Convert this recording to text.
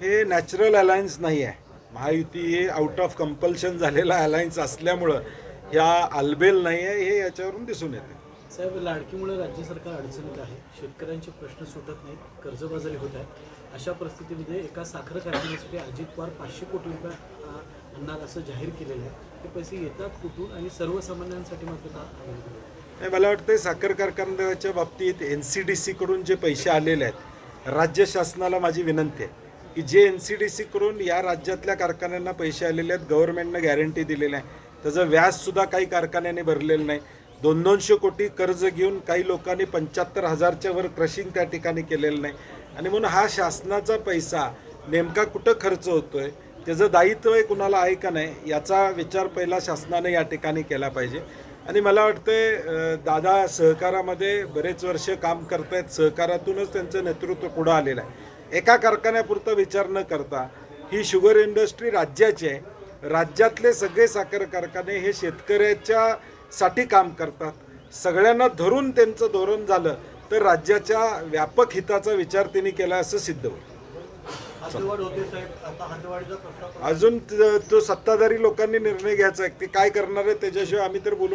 हे natural alliance नाही आहे महायुती हे आउट ऑफ कंपल्शन झालेला अलायन्स असल्यामुळं ह्या आलबेल नाही आहे हे याच्यावरून दिसून येते. साहेब लाडकीमुळे राज्य सरकार अडचणीत आहे. शेतकऱ्यांचे प्रश्न सुटत नाहीत कर्जबाजारी होत आहे अशा परिस्थितीमध्ये एका साखर कारखान्यासाठी अजित पवार पाचशे कोटी रुपये आणणार असं जाहीर केलेलं आहे. ते पैसे येतात कुठून आणि सर्वसामान्यांसाठी मात्र का नाही, मला वाटतं साखर कारखान्याच्या बाबतीत एन सी डी सीकडून जे पैसे आलेले आहेत राज्य शासनाला माझी विनंती आहे. की जे एन सी डी सीकडून या राज्यातल्या कारखान्यांना पैसे आलेले आहेत गव्हर्नमेंटनं गॅरंटी दिलेली आहे. त्याचं व्याजसुद्धा काही कारखान्याने भरलेलं नाही. दोन दोनशे कोटी कर्ज घेऊन काही लोकांनी पंच्याहत्तर हजारच्या वर क्रशिंग त्या ठिकाणी केलेलं नाही. आणि म्हणून हा शासनाचा पैसा नेमका कुठं खर्च होतो आहे त्याचं दायित्व आहे कुणाला आहे का नाही याचा विचार पहिला शासनाने या ठिकाणी केला पाहिजे. आणि मला वाटतंय आहे दादा सहकारामध्ये बरेच वर्ष काम करतायत सहकारातूनच त्यांचं नेतृत्व पुढं आलेलं आहे. एका कारखान्यापुरता विचार न करता ही शुगर इंडस्ट्री राज्याची आहे. राज्यातले सगळे साखर कारखाने हे शेतकऱ्याच्या साठी काम करतात. सगळ्यांना धरून त्यांचं धोरण झालं तर राज्याच्या व्यापक हिताचा विचार त्यांनी केला असं सिद्ध होईल. अजून त- तो सत्ताधारी लोकांनी निर्णय घ्यायचा आहे ते काय करणार आहे त्याच्याशिवाय आम्ही तर बोलून